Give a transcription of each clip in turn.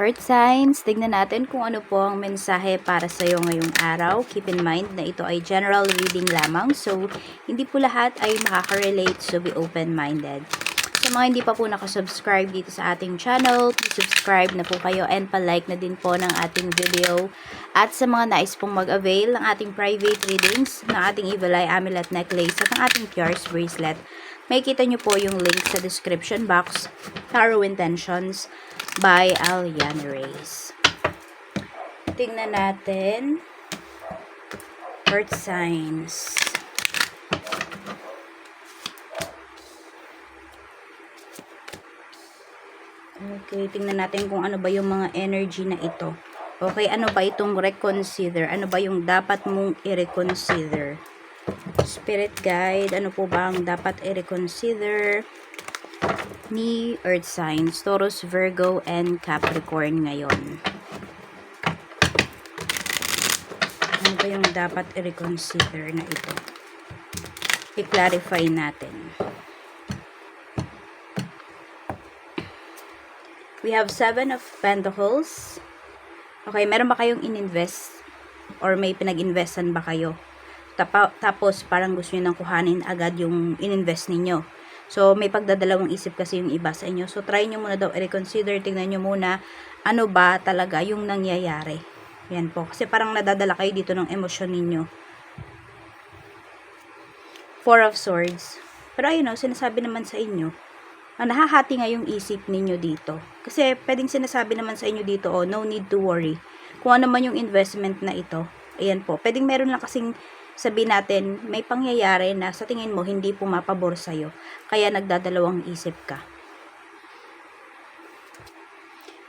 Earth signs, tignan natin kung ano po ang mensahe para sa iyo ngayong araw. Keep in mind na ito ay general reading lamang, so hindi po lahat ay makaka-relate, so be open-minded. Sa mga hindi pa po nakasubscribe dito sa ating channel, please subscribe na po kayo and palike na din po ng ating video. At sa mga nais pong mag-avail ng ating private readings, ng ating Evil Eye Amulet Necklace at ng ating Pierce Bracelet, may kita nyo po yung link sa description box, Tarot Intentions by Aliana Reyes. Tingnan natin. Earth signs. Okay, tingnan natin kung ano ba yung mga energy na ito. Okay, ano ba itong reconsider? Ano ba yung dapat mong i-reconsider? Spirit guide, ano po ba ang dapat i-reconsider ni Earth signs, Taurus, Virgo, and Capricorn ngayon? Ano ba yung dapat i-reconsider na ito? I-clarify natin. We have Seven of Pentacles. Okay, meron ba kayong ininvest? Or may pinag-investan ba kayo? Tapos, parang gusto nyo nang kuhanin agad yung ininvest ninyo. So, may pagdadalawang isip kasi yung iba sa inyo. So, try nyo muna daw i-reconsider. Tingnan nyo muna ano ba talaga yung nangyayari. Yan po. Kasi parang nadadala kayo dito ng emosyon ninyo. Four of Swords. Pero ayun o, sinasabi naman sa inyo, ah, nahahati nga yung isip ninyo dito. Kasi pwedeng sinasabi naman sa inyo dito, oh, no need to worry. Kung ano man yung investment na ito, ayan po, pwedeng meron lang kasing sabi natin, may pangyayari na sa tingin mo hindi pumapabor sa'yo. Kaya nagdadalawang isip ka.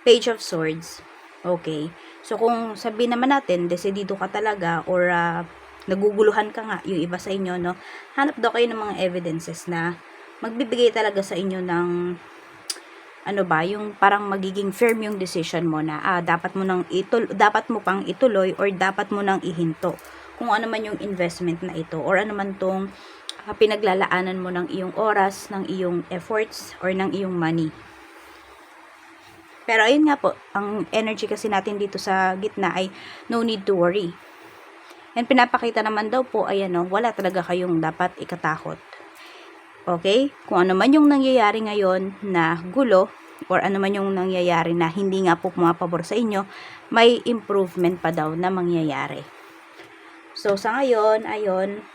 Page of Swords. Okay. So, kung sabi naman natin, desidido ka talaga or ah, naguguluhan ka nga, yung iba sa inyo, no? Hanap daw kayo ng mga evidences na magbibigay talaga sa inyo ng ano ba, yung parang magiging firm yung decision mo na ah, dapat mo nang itul dapat mo pang ituloy or dapat mo nang ihinto kung ano man yung investment na ito or ano man tong ah, pinaglalaanan mo ng iyong oras, ng iyong efforts or ng iyong money. Pero ayun nga po, ang energy kasi natin dito sa gitna ay no need to worry. And pinapakita naman daw po, ayan o, wala talaga kayong dapat ikatakot. Okay? Kung ano man yung nangyayari ngayon na gulo, or ano man yung nangyayari na hindi nga po pumapabor sa inyo, may improvement pa daw na mangyayari. So, sa ngayon, ayon,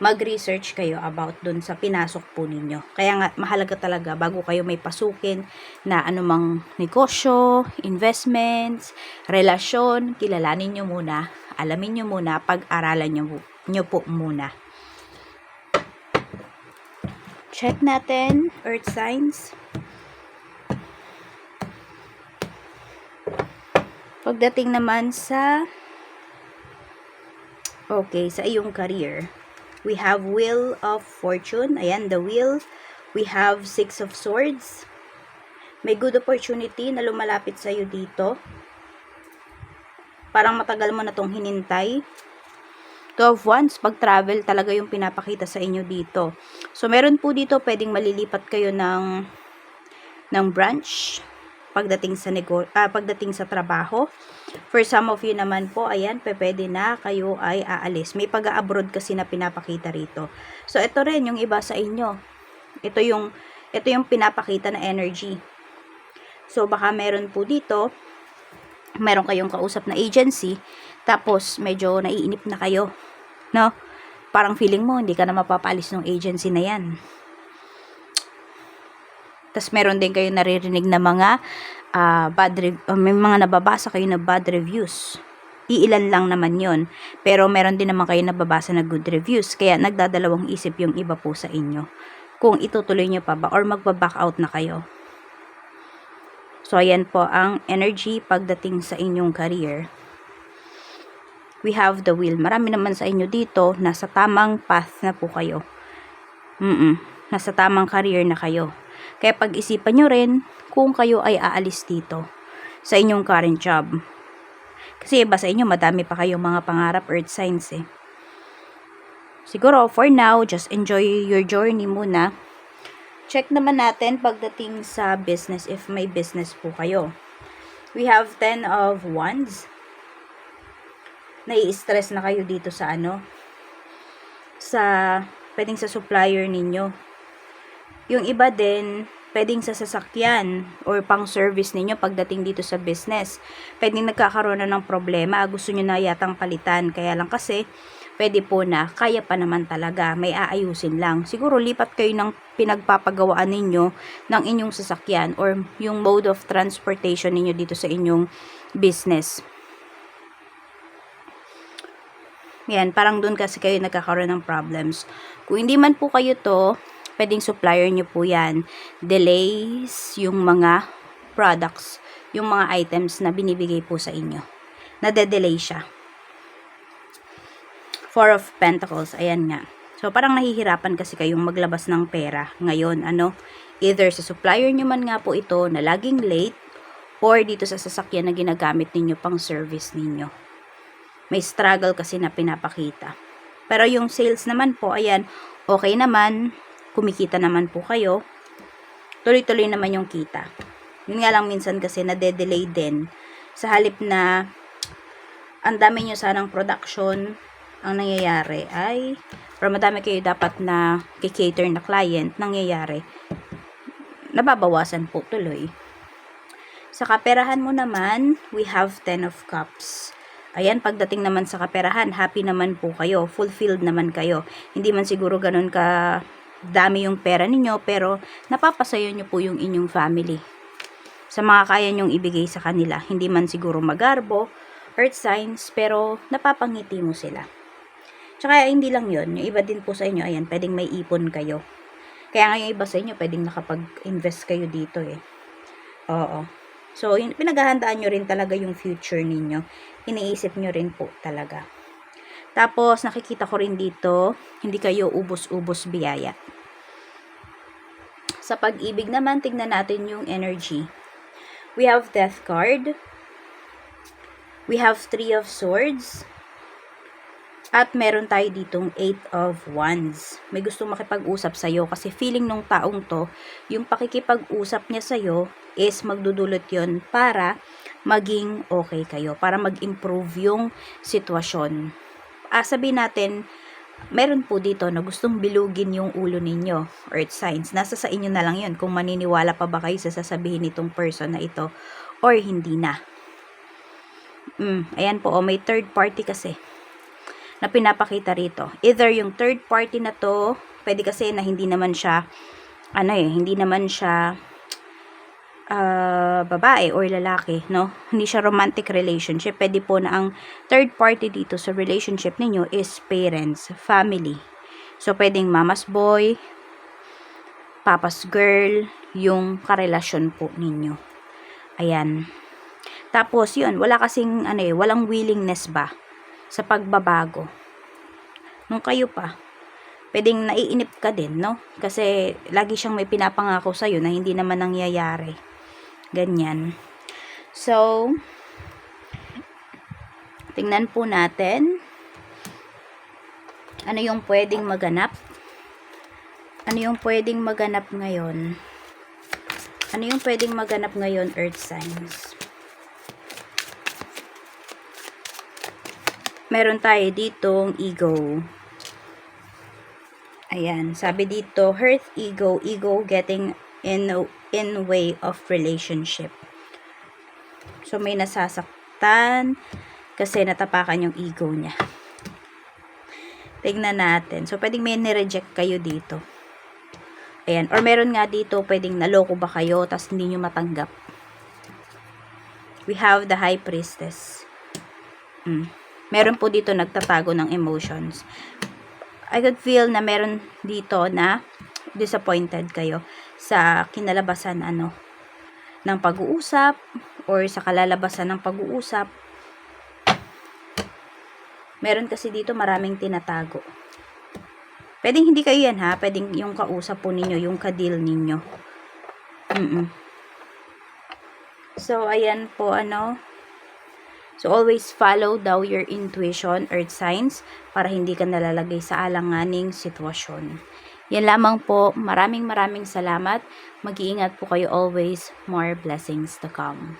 mag-research kayo about dun sa pinasok po ninyo. Kaya nga, mahalaga talaga bago kayo may pasukin na anumang negosyo, investments, relasyon, kilalanin nyo muna, alamin nyo muna, pag-aralan nyo, nyo po muna. Check natin, earth signs. Pagdating naman sa Okay, sa iyong career, we have Wheel of Fortune. Ayan, the Wheel. We have Six of Swords. May good opportunity na lumalapit sa iyo dito. Parang matagal mo na tong hinintay. Two of Wands, pag-travel talaga yung pinapakita sa inyo dito. So, meron po dito, pwedeng malilipat kayo ng, ng branch pagdating sa nego ah, pagdating sa trabaho. For some of you naman po, ayan, pwede na kayo ay aalis. May pag-abroad kasi na pinapakita rito. So ito rin yung iba sa inyo. Ito yung ito yung pinapakita na energy. So baka meron po dito meron kayong kausap na agency tapos medyo naiinip na kayo. No? Parang feeling mo hindi ka na mapapalis ng agency na 'yan. Tapos meron din kayo naririnig na mga uh, bad rev- uh, may mga nababasa kayo na bad reviews. Iilan lang naman yon Pero meron din naman kayo nababasa na good reviews. Kaya nagdadalawang isip yung iba po sa inyo. Kung itutuloy nyo pa ba or magpa-back out na kayo. So, ayan po ang energy pagdating sa inyong career. We have the wheel. Marami naman sa inyo dito, nasa tamang path na po kayo. Mm-mm. Nasa tamang career na kayo. Kaya pag-isipan nyo rin kung kayo ay aalis dito sa inyong current job. Kasi iba sa inyo, madami pa kayong mga pangarap earth signs eh. Siguro, for now, just enjoy your journey muna. check naman natin pagdating sa business if may business po kayo. We have 10 of wands. Nai-stress na kayo dito sa ano? Sa, pwedeng sa supplier ninyo. Yung iba din, pwedeng sa sasakyan or pang service ninyo pagdating dito sa business. Pwedeng nagkakaroon na ng problema, gusto nyo na yatang palitan. Kaya lang kasi, pwede po na, kaya pa naman talaga, may aayusin lang. Siguro lipat kayo ng pinagpapagawaan ninyo ng inyong sasakyan or yung mode of transportation ninyo dito sa inyong business. Yan, parang doon kasi kayo nagkakaroon ng problems. Kung hindi man po kayo to, pwedeng supplier nyo po yan. Delays, yung mga products, yung mga items na binibigay po sa inyo. Nade-delay siya. Four of Pentacles, ayan nga. So, parang nahihirapan kasi kayong maglabas ng pera ngayon, ano? Either sa supplier nyo man nga po ito na laging late or dito sa sasakyan na ginagamit ninyo pang service ninyo. May struggle kasi na pinapakita. Pero yung sales naman po, ayan, okay naman, kumikita naman po kayo, tuloy-tuloy naman yung kita. Yun nga lang minsan kasi nade-delay din sa halip na ang dami nyo sanang production, ang nangyayari ay pero madami kayo dapat na kikater na client, nangyayari nababawasan po tuloy. Sa kaperahan mo naman, we have 10 of cups. Ayan, pagdating naman sa kaperahan, happy naman po kayo, fulfilled naman kayo. Hindi man siguro ganun ka dami yung pera ninyo, pero napapasayo nyo po yung inyong family. Sa mga kaya nyong ibigay sa kanila, hindi man siguro magarbo, earth signs, pero napapangiti mo sila. Tsaka hindi lang yon yung iba din po sa inyo, ayan, pwedeng may ipon kayo. Kaya nga yung iba sa inyo, pwedeng nakapag-invest kayo dito eh. Oo. So, yun, pinaghahandaan nyo rin talaga yung future ninyo. Iniisip nyo rin po talaga. Tapos, nakikita ko rin dito, hindi kayo ubos-ubos biyaya. Sa pag-ibig naman, tignan natin yung energy. We have Death card. We have Three of Swords. At meron tayo ditong 8 of Wands. May gusto makipag-usap sa'yo kasi feeling nung taong to, yung pakikipag-usap niya sa'yo is magdudulot yon para maging okay kayo, para mag-improve yung sitwasyon. Ah, sabihin natin, meron po dito na gustong bilugin yung ulo ninyo, earth signs. Nasa sa inyo na lang yun kung maniniwala pa ba kayo sa sasabihin nitong person na ito or hindi na. Mm, ayan po, oh, may third party kasi na pinapakita rito. Either yung third party na to, pwede kasi na hindi naman siya, ano eh, hindi naman siya uh, babae or lalaki, no? Hindi siya romantic relationship. Pwede po na ang third party dito sa relationship ninyo is parents, family. So, pwedeng mama's boy, papa's girl, yung karelasyon po ninyo. Ayan. Tapos, yun, wala kasing, ano eh, walang willingness ba sa pagbabago. Nung kayo pa, pwedeng naiinip ka din, no? Kasi lagi siyang may pinapangako sa'yo na hindi naman nangyayari. Ganyan. So, tingnan po natin ano yung pwedeng maganap. Ano yung pwedeng maganap ngayon? Ano yung pwedeng maganap ngayon, Earth Signs? meron tayo ditong ego. Ayan, sabi dito, hurt ego, ego getting in in way of relationship. So, may nasasaktan kasi natapakan yung ego niya. Tignan natin. So, pwedeng may nireject kayo dito. Ayan. Or meron nga dito, pwedeng naloko ba kayo, tapos hindi nyo matanggap. We have the high priestess. Mm meron po dito nagtatago ng emotions. I could feel na meron dito na disappointed kayo sa kinalabasan ano ng pag-uusap or sa kalalabasan ng pag-uusap. Meron kasi dito maraming tinatago. Pwedeng hindi kayo yan ha, pwedeng yung kausap po ninyo, yung kadil ninyo. Mm, -mm. So, ayan po, ano, So, always follow daw your intuition, earth signs, para hindi ka nalalagay sa alanganing sitwasyon. Yan lamang po. Maraming maraming salamat. Mag-iingat po kayo always. More blessings to come.